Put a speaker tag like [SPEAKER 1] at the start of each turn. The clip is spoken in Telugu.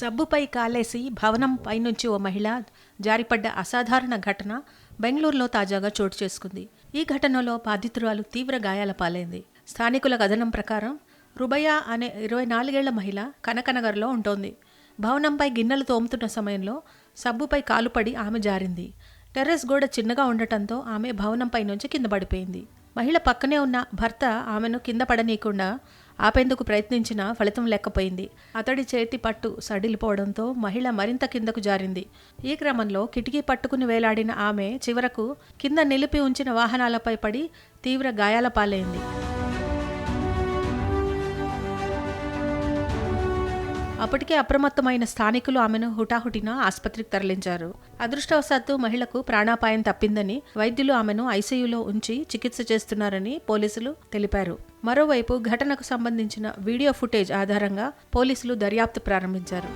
[SPEAKER 1] సబ్బుపై కాలేసి భవనం పైనుంచి ఓ మహిళ జారిపడ్డ అసాధారణ ఘటన బెంగళూరులో తాజాగా చోటు చేసుకుంది. ఈ ఘటనలో బాధితురాలు తీవ్ర గాయాల పాలైంది. స్థానికుల కథనం ప్రకారం రుబయ అనే ఇరవై నాలుగేళ్ళ మహిళ కనకనగర్లో ఉంటోంది. భవనంపై గిన్నెలు తోముతున్న సమయంలో సబ్బుపై కాలుపడి ఆమె జారింది. టెర్రస్ గోడ చిన్నగా ఉండటంతో ఆమె భవనంపై నుంచి కింద పడిపోయింది. మహిళ పక్కనే ఉన్న భర్త ఆమెను కింద పడనీయకుండా ఆపేందుకు ప్రయత్నించినా ఫలితం లేకపోయింది. అతడి చేతి పట్టు సడిలిపోవడంతో మహిళ మరింత కిందకు జారింది. ఈ క్రమంలో కిటికీ పట్టుకుని వేలాడిన ఆమె చివరకు కింద నిలిపి ఉంచిన వాహనాలపై పడి తీవ్ర గాయాల పాలైంది. అప్పటికే అప్రమత్తమైన స్థానికులు ఆమెను హుటాహుటిన ఆసుపత్రికి తరలించారు. అదృష్టవశాత్తు మహిళకు ప్రాణాపాయం తప్పిందని వైద్యులు ఆమెను ఐసీయూలో ఉంచి చికిత్స చేస్తున్నారని పోలీసులు తెలిపారు. మరోవైపు ఘటనకు సంబంధించిన వీడియో ఫుటేజ్ ఆధారంగా పోలీసులు దర్యాప్తు ప్రారంభించారు.